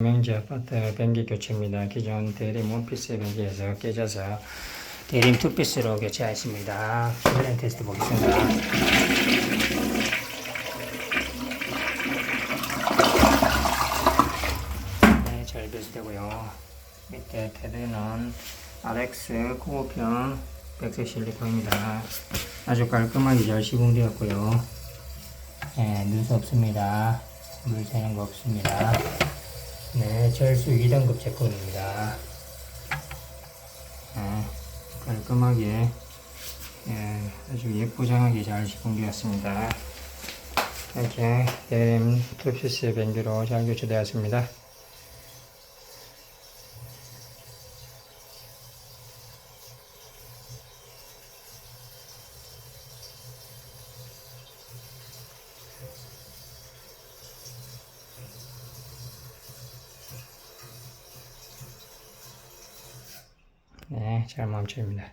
명지 아파트 변기 교체입니다. 기존 대림 원피스 변기에서 깨져서 대림 투피스로 교체하였습니다. 플랜 테스트 보겠습니다. 네, 잘 배수되고요. 밑에 테드는 RX 코어편 백색 실리콘입니다. 아주 깔끔하게 잘 시공되었고요. 네, 누수 없습니다. 물 새는 거 없습니다. 네, 절수 2등급 제품입니다. 네, 깔끔하게 예, 아주 예쁘장하게 잘 시공되었습니다. 이렇게 대림 투피스 변기로 잘 교체되었습니다. 네, 잘 멈춥니다.